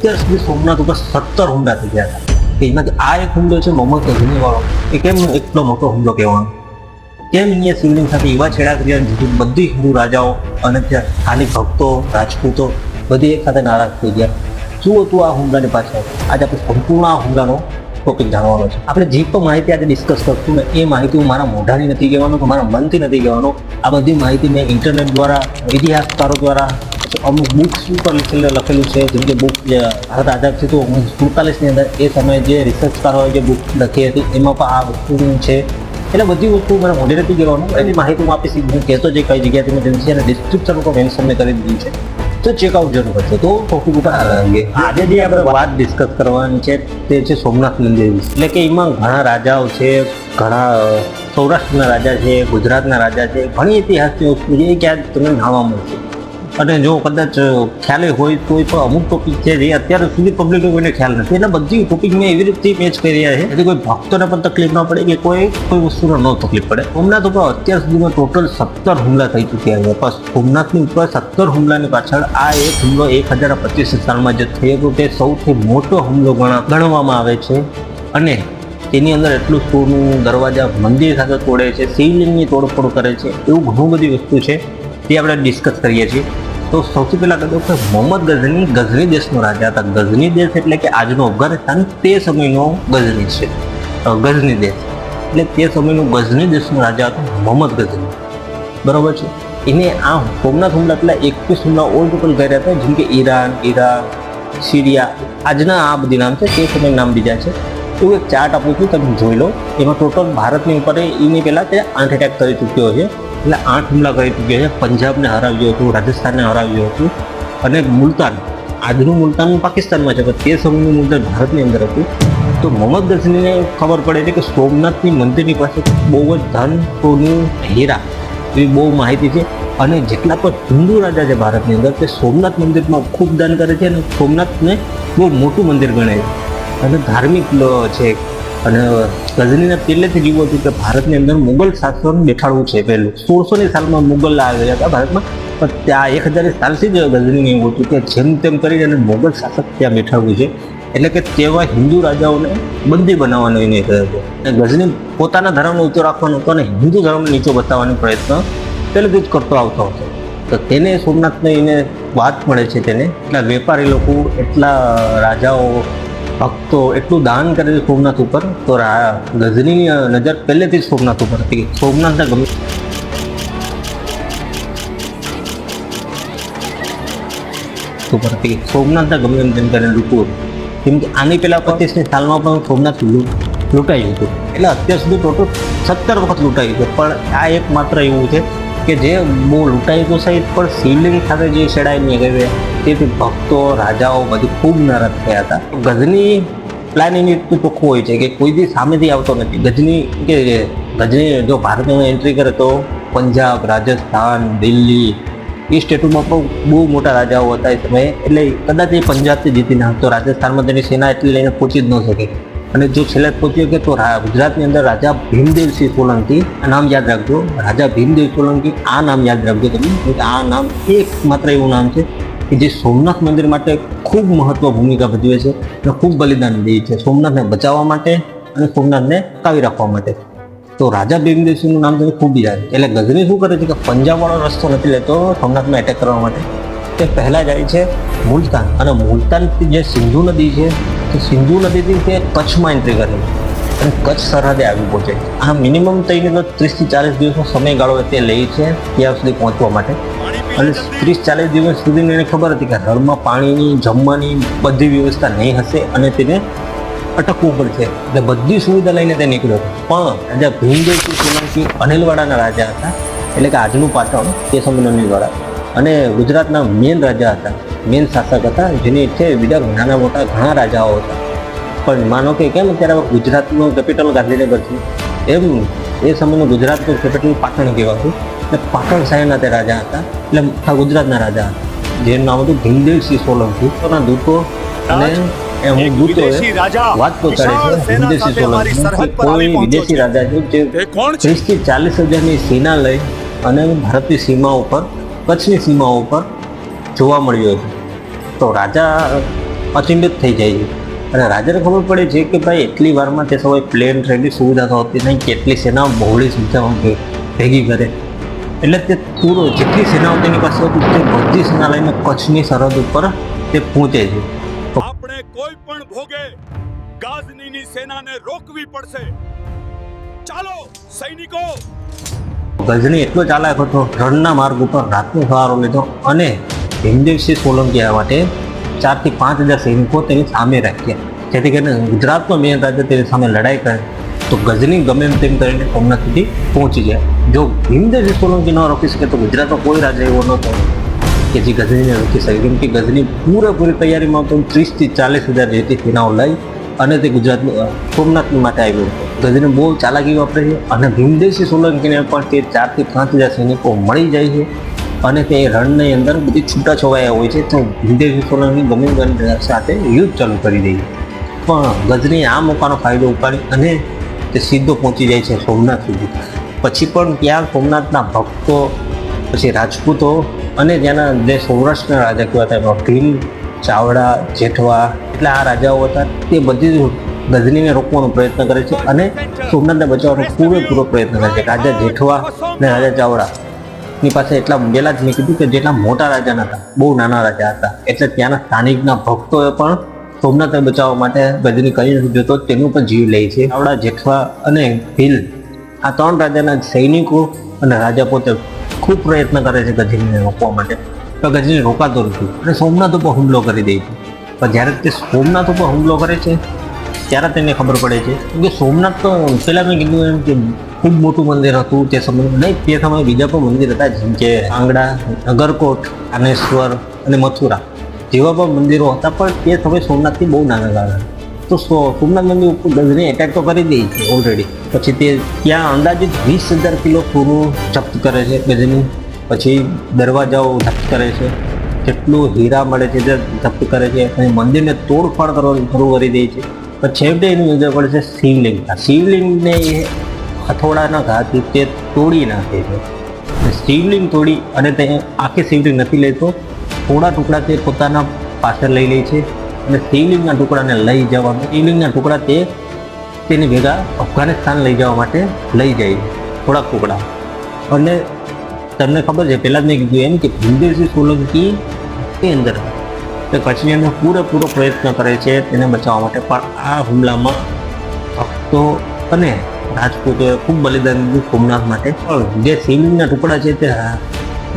અત્યાર સુધી સોમનાથ ઉપર સત્તર હુમલા થઈ ગયા હતા. એમાંથી આ એક હુમલો છે મોહમ્મદ ગઝની વાળો એ કેમ એટલો મોટો હુમલો કહેવાનો? કેમ અહીંયા શિવલિંગ સાથે એવા છેડા કર્યા જેથી બધી હિન્દુ રાજાઓ અને ત્યાં સ્થાનિક ભક્તો, રાજપૂતો બધી એક સાથે નારાજ થઈ ગયા. શું હતું આ હુમલાની પાછળ. આજે આપણે સંપૂર્ણ આ હુમલાનો ટોપિક જાણવાનો છે. આપણે જે પણ માહિતી આજે ડિસ્કસ કરશું ને એ માહિતી હું મારા મોઢાની નથી કહેવાનું કે મારા મનથી નથી કહેવાનો. આ બધી માહિતી મેં ઇન્ટરનેટ દ્વારા, ઇતિહાસકારો દ્વારા અમુક બુક્સ ઉપર લખેલું છે, જેમ કે બુક જે ભારત આઝાદ તો ઓગણીસો સુડતાલીસની અંદર એ સમયે જે રિસર્ચકારોએ જે બુક લખી હતી, એમાં પણ આ વસ્તુ છે. એટલે બધી વસ્તુ મને મોઢે નથી કહેવાનું એની માહિતી હું આપીશ. હું કહેતો જે કઈ જગ્યાથી મેં જેમ છે અને ડિસ્ક્રિપ્શન પર મેન્શન મેં કરી દીધું છે. તો ચેકઆઉટ જરૂર કરજો. તો ટોપિક ઉપર અંગે આજે જે આપણે વાત ડિસ્કસ કરવાની છે, તે છે સોમનાથ મંદિર એટલે કે એમાં ઘણા રાજાઓ છે, ઘણા સૌરાષ્ટ્રના રાજા છે, ગુજરાતના રાજા છે, ઘણી ઇતિહાસની વસ્તુ છે, એ ક્યાંક તમને જાણવા મળશે. અને જો કદાચ ખ્યાલ હોય તો પણ અમુક ટોપિક છે જે અત્યાર સુધી પબ્લિક કોઈને ખ્યાલ નથી. એટલે બધી ટોપિક મેં એવી રીતે મેચ કરી રહ્યા છે. એટલે કોઈ ભક્તોને પણ તકલીફ ન પડે કે કોઈ કોઈ વસ્તુનો ન તકલીફ પડે. સોમનાથ ઉપર અત્યાર સુધીમાં ટોટલ સત્તર હુમલા થઈ ચૂક્યા છે. બસ સોમનાથની ઉપર સત્તર હુમલાની પાછળ આ એક હુમલો એક હજાર પચીસ સાલમાં જે થયો હતો, તે સૌથી મોટો હુમલો ગણા, ગણવામાં આવે છે. અને તેની અંદર એટલું સોનું દરવાજા મંદિર સાથે તોડે છે, શિવલિંગની તોડફોડ કરે છે. એવું ઘણું બધી વસ્તુ છે. તે આપણે ડિસ્કસ કરીએ છીએ. તો સૌથી પહેલાં કહ્યું કે મોહમ્મદ ગઝની ગઝની દેશનો રાજા હતા. ગઝની દેશ એટલે કે આજનો અફઘાનિસ્તાન તે સમયનો ગઝની છે. ગઝની દેશ. એટલે તે સમયનો ગઝની દેશનો રાજા હતો મોહમ્મદ ગઝની. બરાબર છે? એને આ સોમનાથ હુમલા પેલા એકવીસ હુમલા ઓલ ટોટલ કર્યા હતા. જેમ કે ઈરાન, ઈરાક, સિરિયા, આજના આ બધી નામ છે, તે સમય નામ બીજા છે. એવું એક ચાર્ટ આપું છું, તમે જોઈ લો. એમાં ટોટલ ભારતની ઉપર એની પહેલાં તે આઠ એટેક કરી ચૂક્યો છે. એટલે આઠ હુમલા કરી ચૂક્યા છે. પંજાબને હરાવ્યું હતું, રાજસ્થાનને હરાવ્યું હતું અને મુલતાન, આજનું મુલતાન પાકિસ્તાનમાં છે. પણ તે સમયનું મુલતાન ભારતની અંદર હતું. તો મોહમ્મદ ગઝનીને ખબર પડે છે કે સોમનાથની મંદિરની પાસે બહુ જ ધન સોનું હીરા એવી બહુ માહિતી છે. અને જેટલા પણ હિન્દુ રાજા છે ભારતની અંદર, તે સોમનાથ મંદિરમાં ખૂબ દાન કરે છે અને સોમનાથને બહુ મોટું મંદિર ગણે છે. અને ધાર્મિક છે અને ગઝનીને પહેલેથી જ એવું હતું કે ભારતની અંદર મુગલ શાસન બેઠાડવું છે પહેલું. સોળસોની સાલમાં મુગલ આવેલા હતા ભારતમાં. પણ ત્યાં એક હજાર સાલથી જ ગઝનીને એવું હતું કે જેમ તેમ કરીને મુગલ શાસક ત્યાં બેઠાડવું છે. એટલે કે તેવા હિન્દુ રાજાઓને બંદી બનાવવાનો એને થયો હતો. અને ગઝની પોતાના ધર્મનો ઊંચો રાખવાનો હતો અને હિન્દુ ધર્મને નીચો બતાવવાનો પ્રયત્ન પહેલેથી જ કરતો આવતો હતો. તો તેને સોમનાથને એને વાત મળે છે તેને. એટલા વેપારી લોકો, એટલા રાજાઓ ભક્તો એટલું દાન કરે છે સોમનાથ ઉપર, તો ગઝનીની નજર પહેલેથી જ સોમનાથ ઉપર હતી. સોમનાથના ગમે ઉપર હતી. સોમનાથના ગમે એમ તેમ કરીને લૂંટવું હતું. કેમ કે આની પહેલાં પચીસની સાલમાં પણ સોમનાથ લૂંટાયું હતું. એટલે અત્યાર સુધી ટોટલ સત્તર વખત લૂંટાયું ગયું પણ આ એક માત્ર એવું છે કે જે બહુ લૂંટાયું તો સહિત પણ શિવલિંગ સાથે જે છેડાઈ નહીં ગયું તેથી ભક્તો, રાજાઓ બધી ખૂબ નરક થયા હતા. ગઝની પ્લાન એની એટલું ચોખ્ખું હોય છે કે કોઈ બી સામેથી આવતો નથી. ગજની કે ગજની જો ભારતમાં એન્ટ્રી કરે તો પંજાબ, રાજસ્થાન, દિલ્હી એ સ્ટેટોમાં પણ બહુ મોટા રાજાઓ હતા એ સમયે. એટલે કદાચ એ પંજાબથી જીતી ના તો રાજસ્થાનમાં તેની સેના એટલી લઈને પહોંચી જ ન શકે. અને જો છેલ્લે પહોંચ્યો કે તો ગુજરાતની અંદર રાજા ભીમદેવસિંહ સોલંકી, આ નામ યાદ રાખજો. રાજા ભીમદેવ સોલંકી, આ નામ યાદ રાખજો તમે. આ નામ એક માત્ર એવું નામ છે કે જે સોમનાથ મંદિર માટે ખૂબ મહત્વ ભૂમિકા ભજવે છે અને ખૂબ બલિદાન દે છે. સોમનાથને બચાવવા માટે અને સોમનાથને કાવી રાખવા માટે. તો રાજા ભીમદેવસિંહનું નામ તમને ખૂબ યાદ એટલે ગઝની શું કરે છે કે પંજાબવાળો રસ્તો નથી લેતો સોમનાથમાં એટેક કરવા માટે. તે પહેલાં જાય છે મુલતાન. અને મુલતાનથી જે સિંધુ નદી છે, તે સિંધુ નદીથી તે કચ્છમાં એન્ટ્રી કરે છે. અને કચ્છ સરહદે આવી પહોંચે છે. આ મિનિમમ થઈને તો ત્રીસથી ચાલીસ દિવસનો સમયગાળો તે લે છે, ત્યાં સુધી પહોંચવા માટે. અને ત્રીસ ચાલીસ દિવસ સુધીની એને ખબર હતી કે રણમાં પાણીની, જમવાની બધી વ્યવસ્થા નહીં હશે અને તેને અટકવું પડશે. એટલે બધી સુવિધા લઈને તે નીકળ્યો પણ રાજા ભીમદેવસિંહ સોલંકી અનિલવાડાના રાજા હતા. એટલે કે આજનું પાટણ તે સમયનો અનિલવાડા. અને ગુજરાતના મેન રાજા હતા. મેન શાસક હતા, જેની છે બીજા નાના મોટા ઘણા રાજાઓ હતા. પણ માનો કે કેમ અત્યારે ગુજરાતનું કેપિટલ ગાંધીનગર છે? એમ એ સમયનું ગુજરાતનું કેપિટલ પાટણ કહેવાતું. એટલે પાટણ સાહેબના તે રાજા હતા. એટલે આખા ગુજરાતના રાજા હતા. જેનું નામ હતું ભીમદેવસિંહ સોલંકી. પોતાના દૂતો અને એમ દૂતોએ વાત પહોંચાડે છે. વિદેશી સોલંકી કોઈ વિદેશી રાજા છે જે તે કોણ છે? ત્રીસથી ચાલીસ હજારની સેના લઈ અને ભારતની સીમા ઉપર કચ્છની સીમા ઉપર જોવા મળ્યો છે. તો રાજા અચંબિત થઈ જાય છે. અને રાજાને ખબર પડે છે કે ભાઈ એટલી વારમાં તે સમયે પ્લેન ટ્રેનની સુવિધા તો હતી નહીં કેટલી સેના બહોળી સંખ્યામાં ભેગી કરે. એટલે તે પૂરો જેટલી સેનાઓ તેની પાસે હતી તે બધી સેના લઈને કચ્છની સરહદ ઉપર તે પહોંચે છે. આપણે કોઈ પણ ભોગે ગાઝનીની સેનાને રોકવી પડશે. ચાલો સૈનિકો! ગજની એટલો ચાલાક હતો રણના માર્ગ ઉપર રાતનો સહારો લીધો અને ભીમદેવસિંહ સોલંકી આ માટે ચારથી પાંચ હજાર સૈનિકો તેની સામે રાખ્યા જેથી કરીને ગુજરાતનો મેન રાજ્ય તેની સામે લડાઈ કરે, તો ગજની ગમે એમ તેમ કરીને સોમનાથ સુધી પહોંચી જાય. જો ભીમદેવ સોલંકી ન રોકી શકે તો ગુજરાતનો કોઈ રાજા એવો નહોતો કે જે ગજનીને રોકી શકે. કેમ કે ગજની પૂરેપૂરી તૈયારીમાં તો ત્રીસથી ચાલીસ હજાર જેટલી સેનાઓ લઈ અને તે ગુજરાત સોમનાથ માટે આવ્યો હતો. ગજની બહુ ચાલાકી વાપરે છે અને ભીમદેવસિંહ સોલંકીને પણ તે ચારથી પાંચ હજાર સૈનિકો મળી જાય છે. અને તે રણની અંદર બધી છૂટા છવાયા હોય છે, તો વિદેશ સોલંકી ગમે ગમે સાથે યુદ્ધ ચાલુ કરી દે છે પણ ગજની આ મોકાનો ફાયદો ઉપાડી અને તે સીધો પહોંચી જાય છે સોમનાથ સુધી. પછી પણ ત્યાં સોમનાથના ભક્તો, પછી રાજપૂતો અને ત્યાંના જે સૌરાષ્ટ્રના રાજા કહેવાતા એમાં ભીલ, ચાવડા, જેઠવા, એટલે આ રાજાઓ હતા, તે બધી ગજનીને રોકવાનો પ્રયત્ન કરે છે અને સોમનાથને બચાવવાનો પૂરેપૂરો પ્રયત્ન કરે છે. રાજા જેઠવા અને રાજા ચાવડા. ની પાસે એટલા ઊંડેલા જ મેં કીધું કે જેટલા મોટા રાજા નતા બહુ નાના રાજા હતા. એટલે ત્યાંના સ્થાનિકના ભક્તોએ પણ સોમનાથને બચાવવા માટે ગજની કરી નથી જોતો તેનું પણ જીવ લે છે. આવડા જેઠવા અને ભીલ, આ ત્રણ રાજાના સૈનિકો અને રાજા પોતે ખૂબ પ્રયત્ન કરે છે ગજનીને રોકવા માટે. તો ગજની રોકાતો નથી અને સોમનાથ ઉપર હુમલો કરી દે છે. પણ જ્યારે તે સોમનાથ ઉપર હુમલો કરે છે, ત્યારે તેને ખબર પડે છે. કે સોમનાથ તો પહેલાં મેં કીધું એમ કે ખૂબ મોટું મંદિર હતું તે સમય નહીં, તે સમયે બીજા પણ મંદિર હતા, જેમ કે આંગડા, નગરકોટ આનેશ્વર અને મથુરા. જેવા પણ મંદિરો હતા, પણ તે સમયે સોમનાથથી બહુ નાના હતા તો સોમનાથ મંદિર ઉપર ગજની એટેક તો કરી દે છે ઓલરેડી પછી તે ત્યાં અંદાજિત વીસ હજાર કિલો સોનું જપ્ત કરે છે ગજની. પછી દરવાજાઓ જપ્ત કરે છે. જેટલું હીરા મળે છે તે જપ્ત કરે છે. અને મંદિરને તોડફાડ કરવાનું શરૂ કરી દે છે. પણ છેવટે એની નજર પડે છે શિવલિંગ. શિવલિંગને એ હથોડાના ઘાથી તે તોડી નાખે છે. શિવલિંગ તોડી અને તે આખી શિવલિંગ નથી લેતો. થોડા ટુકડા તે પોતાના પાસે લઈ લે છે અને શિવલિંગના ટુકડાને લઈ જવાનું શિવલિંગના ટુકડા તે તેની ભેગા અફઘાનિસ્તાન લઈ જવા માટે લઈ જાય છે. થોડાક ટુકડા. અને તમને ખબર છે, પહેલાં જ મેં કીધું એમ કે ભીમદેવસિંહ સોલંકી તે અંદર તે કચ્છની અંદર પૂરેપૂરો પ્રયત્ન કરે છે તેને બચાવવા માટે. પણ આ હુમલામાં ભક્તો અને રાજપૂતોએ ખૂબ બલિદાન દીધું સોમનાથ માટે. પણ જે શિવલિંગના ટુકડા છે તે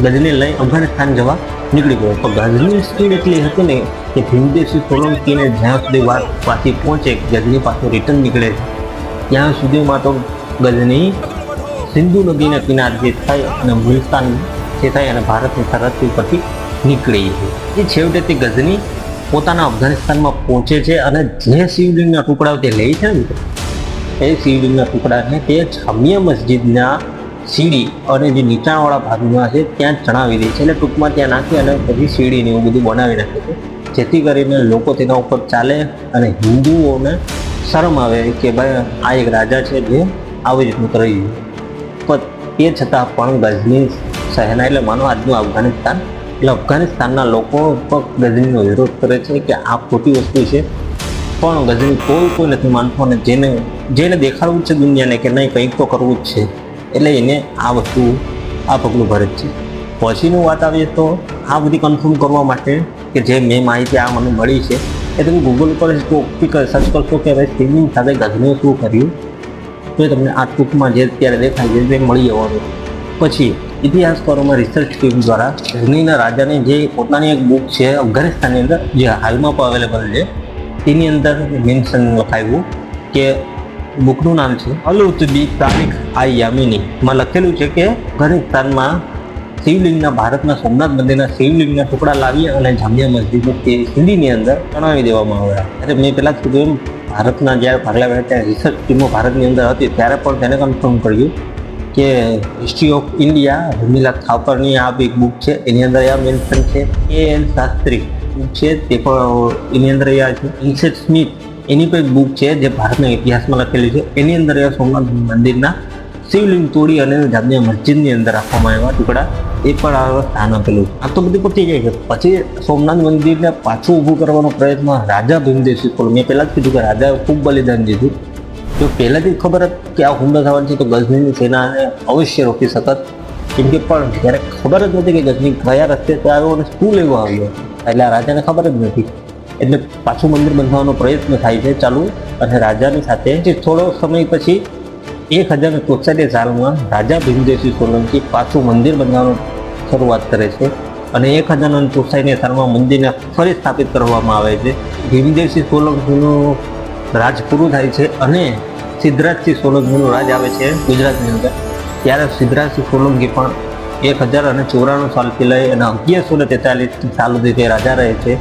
ગજને લઈ અફઘાનિસ્તાન જવા નીકળી ગયો. પણ ગજની સ્પીડ એટલી હતી ને કે ભીમદેવસિંહ સોલંકીને જ્યાં સુધી વાત પાછી પહોંચે, ગજની પાછું રિટર્ન નીકળે છે. ત્યાં સુધીમાં તો ગજની સિંધુ નદીના કિનારે જે થાય અને મુલતાન જે થાય અને ભારતની સરહદ પરથી નીકળી છે એ છેવટે તે ગજની પોતાના અફઘાનિસ્તાનમાં પહોંચે છે અને જે શિવલિંગના ટુકડાઓ તે લે છે ને એ શિવલિંગના ટુકડાને તે જામિયા મસ્જિદના સીડી અને જે નીચાણવાળા ભાગમાં છે, ત્યાં ચણાવી દે છે એટલે ટૂંકમાં ત્યાં નાખી અને પછી સીડીને એવું બધું બનાવી નાખે છે. જેથી કરીને લોકો તેના ઉપર ચાલે અને હિન્દુઓને શરમ આવે કે ભાઈ, આ એક રાજા છે જે આવી રીતનું કરી પણ તે છતાં પણ ગઝની શહેરના એટલે માનો આજનું અફઘાનિસ્તાન, એટલે અફઘાનિસ્તાનના લોકો પણ ગઝનીનો વિરોધ કરે છે કે આ ખોટી વસ્તુ છે. પણ ગઝની કોઈ કોઈ નથી માનતો અને જેને જેને દેખાડવું છે દુનિયાને કે નહીં, કંઈક તો કરવું જ છે. એટલે એને આ વસ્તુ આ પગલું ભરે જ છે. પછીનું વાત આવીએ તો આ બધી કન્ફર્મ કરવા માટે કે જે મેં માહિતી આ મને મળી છે, એ તમે ગૂગલ ઉપર સર્ચ કરશો કે હવે સ્ટ્રીમિંગ સાથે ગઝનીએ શું કર્યું, તો એ તમને આ ટૂંકમાં જે અત્યારે દેખાય છે તે મળી જવાનું. પછી ઇતિહાસકારોમાં રિસર્ચ ટીમ દ્વારા ગઝનીના રાજાની જે પોતાની એક બુક છે અફઘાનિસ્તાનની અંદર જે હાલમાં પણ અવેલેબલ છે તેની અંદર મેન્શન લખાયું કે બુકનું નામ છે અલુતબી તારીખ આ યામિનીમાં લખેલું છે કે અફઘાનિસ્તાનમાં શિવલિંગના ભારતના સોમનાથ મંદિરના શિવલિંગના ટુકડા લાવી અને જામિયા મસ્જિદની તે હિન્દીની અંદર ચણાવી દેવામાં આવ્યા. અરે મેં પહેલાં જ કીધું એમ, ભારતના જ્યારે ભાગલા પડ્યા ત્યારે રિસર્ચ ટીમો ભારતની અંદર હતી, ત્યારે પણ તેને કન્ફર્મ કર્યું કે હિસ્ટ્રી ઓફ ઇન્ડિયા રમીલા થાપરની આ એક બુક છે, એની અંદર આ મેન્શન છે એ એન શાસ્ત્રી. બુક છે, તે પણ એની અંદર રહ્યા છે ઇન્સેટ સ્મિથ એની પણ એક બુક છે, જે ભારતના ઇતિહાસમાં લખેલી છે. એની અંદર એ સોમનાથ મંદિરના શિવલિંગ તોડી અને જાતની મસ્જિદની અંદર રાખવામાં આવ્યા ટુકડા. એ પણ આ સ્થાન આપેલું આ તો બધું પતી જાય છે. પછી સોમનાથ મંદિરને પાછું ઊભું કરવાનો પ્રયત્ન રાજા ભીમદેવસિંહ સિકોલ મેં પહેલાં જ કીધું કે રાજાએ ખૂબ બલિદાન દીધું. જો પહેલાંથી ખબર હતી કે આ હુમલો થવાનો છે તો ગઝનીની સેનાને અવશ્ય રોકી શકત. કેમ કે પણ જ્યારે ખબર જ નથી કે ગઝની કયા રસ્તે તે આવ્યો અને શું લેવા આવ્યો. એટલે રાજાને ખબર જ નથી. એટલે પાછું મંદિર બંધવાનો પ્રયત્ન થાય છે ચાલુ અને રાજાની સાથે જે થોડો સમય પછી એક હજાર ચોસાઠી સાલમાં રાજા ભીમદેવસિંહ સોલંકી પાછું મંદિર બંધવાનું શરૂઆત કરે છે. અને એક હજાર ચોસાઈને સાલમાં મંદિરને ફરી સ્થાપિત કરવામાં આવે છે. ભીમદેવસિંહ સોલંકીનું રાજ પૂરું થાય છે અને સિદ્ધરાજસિંહ સોલંકીનું રાજ આવે છે ગુજરાતની અંદર. ત્યારે સિદ્ધરાજસિંહ સોલંકી પણ એક હજાર અને ચોરાણું સાલથી લઈ અને અગિયારસો ને તેતાલીસ સાલ સુધી તે રાજા રહે છે.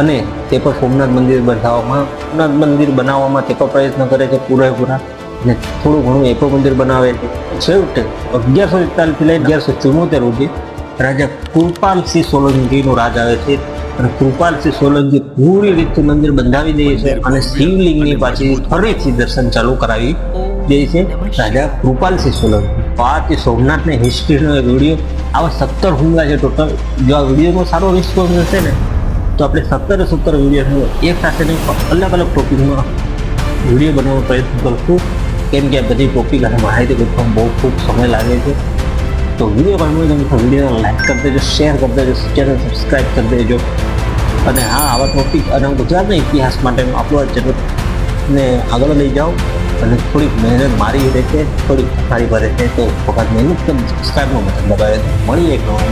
અને તે પણ સોમનાથ મંદિર બંધાવવામાં સોમનાથ મંદિર બનાવવામાં તે પણ પ્રયત્ન કરે છે પૂરેપૂરા અને થોડું ઘણું એ પણ મંદિર બનાવે છે. છેવટે અગિયારસો એકતાલીસથી લઈ અગિયારસો ચુમ્મોતેર સુધી રાજા કૃપાલસિંહ સોલંકીનો રાજ આવે છે. અને કૃપાલસિંહ સોલંકી પૂરી રીતે મંદિર બંધાવી દે છે અને શિવલિંગની પાછી ફરીથી દર્શન ચાલુ કરાવી. દે છે રાજા કૃપાલસિંહ સોલંકી તો આ તે સોમનાથની હિસ્ટ્રીનો એક વીડિયો આવા સત્તર હુમલા છે ટોટલ જો આ વિડીયોનો સારો રિસ્પોન્સ હશે ને તો આપણે સત્તરે સત્તર વીડિયો એક સાથે નહીં પણ અલગ અલગ ટોપિકમાં વીડિયો બનાવવાનો પ્રયત્ન કરશું કેમ કે આ બધી ટોપિક અને માહિતી ગોઠવવામાં બહુ ખૂબ સમય લાગે છે તો વીડિયો ગમ્યો તમે તો વિડીયોને લાઈક કરી દેજો શેર કરી દેજો ચેનલ સબસ્ક્રાઈબ કરી દેજો અને હા આવા ટોપિક અને ગુજરાતના ઇતિહાસ માટેનું આપણું આ ચેનલ ને આગળ લઈ જાઓ અને થોડીક મહેનત મારી રહેશે થોડીક સારી ભરે છે, તો વખત મહેનત કરી સબસ્ક્રાઈબનું મતલબ દબાવે મળીએ એક નવા